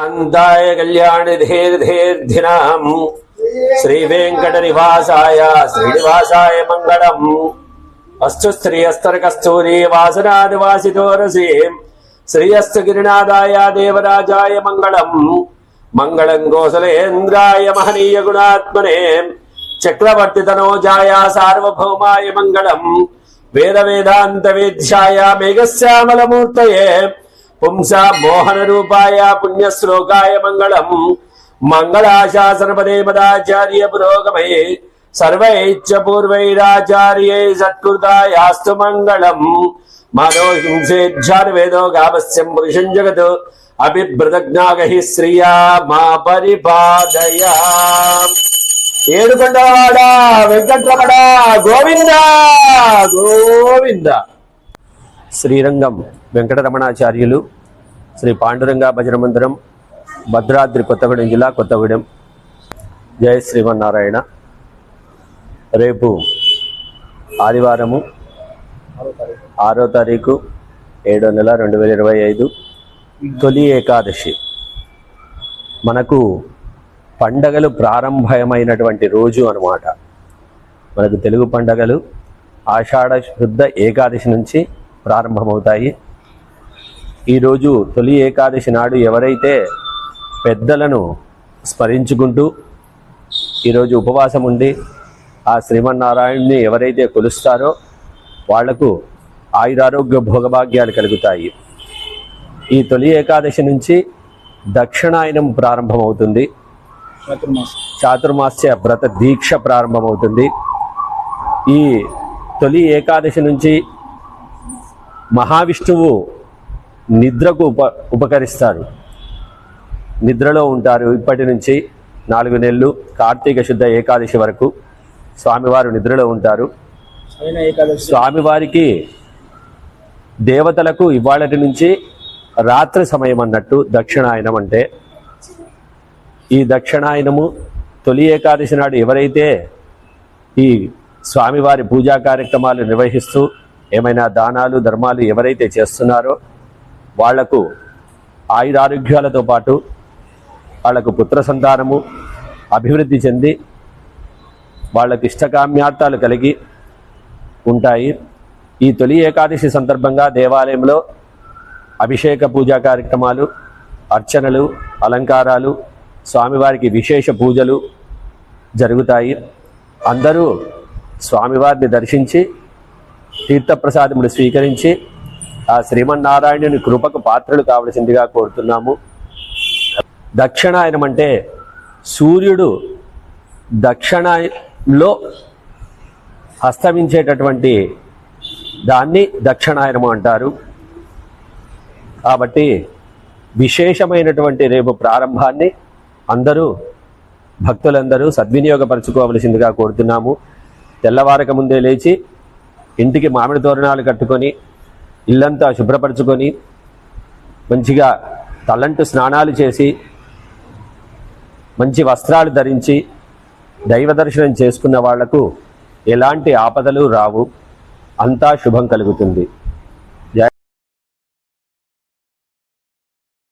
కాంతాయ కళ్యాణిధేర్ధేర్ధినాం శ్రీ వెంకట నివాసాయ శ్రీనివాసాయ మంగళం. అస్సు శ్రీయస్తర కస్తూరి వాసనాదివాసితోరసి. శ్రీయస్తు గిరినాథాయ దేవరాజాయ మంగళం. మంగళం గోసలేంద్రాయ మహనీయ గుణాత్మనే. చక్రవర్తి తనోజాయ సార్వభౌమాయ మంగళం. వేద వేదాంత వేద్యాయ మేఘశ్యామలమూర్తయే. పుంసా మోహన రూపాయ పుణ్యశ్లోకాయ మంగళం. మంగళాశాసనపదే మదాచార్య పురోగమై సర్వైచ్చ పూర్వైరాచార్యై సత్కృతాయాస్తు మంగళం. మానో హింసేధ్యాన గావస్యం పురుషం జగత్. అభిభృతజ్ఞాగహి శ్రియా మా పరిపాదయ. ఏడుకొండవాడా వెంకట్రమణ గోవింద గోవింద. శ్రీరంగం వెంకటరమణాచార్యులు శ్రీ పాండురంగ భజన మందిరం భద్రాద్రి కొత్తగూడెం జిల్లా కొత్తగూడెం. జయ శ్రీమన్నారాయణ. రేపు ఆదివారము ఆరో తారీఖు ఏడో నెల రెండు వేల ఇరవై ఐదు తొలి ఏకాదశి. మనకు పండగలు ప్రారంభమైనటువంటి రోజు అన్నమాట. మనకు తెలుగు పండగలు ఆషాఢ శుద్ధ ఏకాదశి నుంచి ప్రారంభమవుతాయి. ఈరోజు తొలి ఏకాదశి నాడు ఎవరైతే పెద్దలను స్మరించుకుంటూ ఈరోజు ఉపవాసం ఉండి ఆ శ్రీమన్నారాయణ్ణి ఎవరైతే కొలుస్తారో వాళ్ళకు ఆయురారోగ్య భోగభాగ్యాలు కలుగుతాయి. ఈ తొలి ఏకాదశి నుంచి దక్షిణాయనం ప్రారంభమవుతుంది. చాతుర్మాసం చాతుర్మాస్య వ్రత దీక్ష ప్రారంభమవుతుంది. ఈ తొలి ఏకాదశి నుంచి మహావిష్ణువు నిద్రకు ఉప ఉపకరిస్తారు. నిద్రలో ఉంటారు. ఇప్పటి నుంచి నాలుగు నెలలు కార్తీక శుద్ధ ఏకాదశి వరకు స్వామివారు నిద్రలో ఉంటారు. స్వామివారికి దేవతలకు ఇవాళటి నుంచి రాత్రి సమయం అన్నట్టు దక్షిణాయనం అంటే ఈ దక్షిణాయనము తొలి ఏకాదశి నాడు ఎవరైతే ఈ స్వామివారి పూజా కార్యక్రమాలు నిర్వహిస్తూ ఏమైనా దానాలు ధర్మాలు ఎవరైతే చేస్తున్నారో వాళ్ళకు ఆయురారోగ్యాలతో పాటు వాళ్ళకు పుత్ర సంతానము అభివృద్ధి చెంది వాళ్ళకి ఇష్టకామ్యార్థాలు కలిగి ఉంటాయి. ఈ తొలి ఏకాదశి సందర్భంగా దేవాలయంలో అభిషేక పూజా కార్యక్రమాలు అర్చనలు అలంకారాలు స్వామివారికి విశేష పూజలు జరుగుతాయి. అందరూ స్వామివారిని దర్శించి తీర్థప్రసాదములు స్వీకరించి ఆ శ్రీమన్నారాయణుని కృపకు పాత్రలు కావలసిందిగా కోరుతున్నాము. దక్షిణాయనం అంటే సూర్యుడు దక్షిణలో అస్తమించేటటువంటి దాన్ని దక్షిణాయనము అంటారు. కాబట్టి విశేషమైనటువంటి రేపు ప్రారంభాన్ని అందరూ భక్తులందరూ సద్వినియోగపరచుకోవలసిందిగా కోరుతున్నాము. తెల్లవారక ముందే లేచి ఇంటికి మామిడి తోరణాలు కట్టుకొని ఇల్లంతా శుభ్రపరచుకొని మంచిగా తలంటు స్నానాలు చేసి మంచి వస్త్రాలు ధరించి దైవ దర్శనం చేసుకున్న వాళ్ళకు ఎలాంటి ఆపదలు రావు. అంతా శుభం కలుగుతుంది.